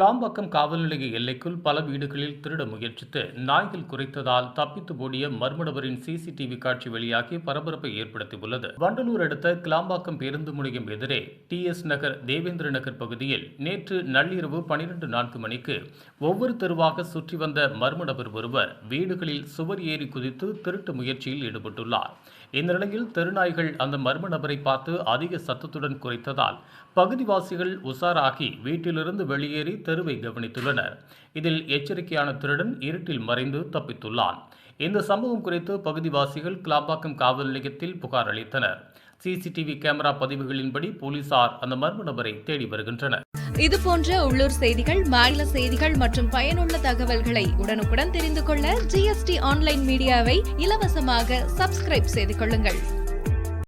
கிளாம்பாக்கம் காவல் நிலைய எல்லைக்குள் பல வீடுகளில் திருட முயற்சித்து நாய்கள் குறைத்ததால் தப்பித்து ஓடிய மர்ம நபரின் சிசிடிவி காட்சி வெளியாகி பரபரப்பை ஏற்படுத்தியுள்ளது. வண்டலூர் அடுத்த கிளாம்பாக்கம் பேருந்து முனையம் எதிரே டிஎஸ் நகர் தேவேந்திர நகர் பகுதியில் நேற்று நள்ளிரவு பனிரெண்டு நான்கு மணிக்கு ஒவ்வொரு தெருவாக சுற்றி வந்த மர்ம நபர் ஒருவர் வீடுகளில் சுவர் ஏறி குதித்து திருட்டு முயற்சியில் ஈடுபட்டுள்ளார். இந்த நிலையில் தெருநாய்கள் அந்த மர்ம நபரை பார்த்து அதிக சத்தத்துடன் குறைத்ததால் பகுதிவாசிகள் உஷாராகி வீட்டிலிருந்து வெளியேறி தெருவை கவனித்துள்ளனர். இதில் எச்சரிக்கையான திருடன் இருட்டில் மறைந்து தப்பித்துள்ளான். இந்த சம்பவம் குறித்து பகுதிவாசிகள் கிளாப்பாக்கம் காவல் நிலையத்தில் புகார் அளித்தனர். சிசிடிவி கேமரா பதிவுகளின்படி போலீசார் அந்த மர்ம நபரை தேடி வருகின்றனர். இது போன்ற உள்ளூர் செய்திகள் மாநில செய்திகள் மற்றும் பயனுள்ள தகவல்களை உடனுக்குடன் தெரிந்து கொள்ள ஜிஎஸ்டி ஆன்லைன் மீடியாவை இலவசமாக சப்ஸ்கிரைப் செய்து கொள்ளுங்கள்.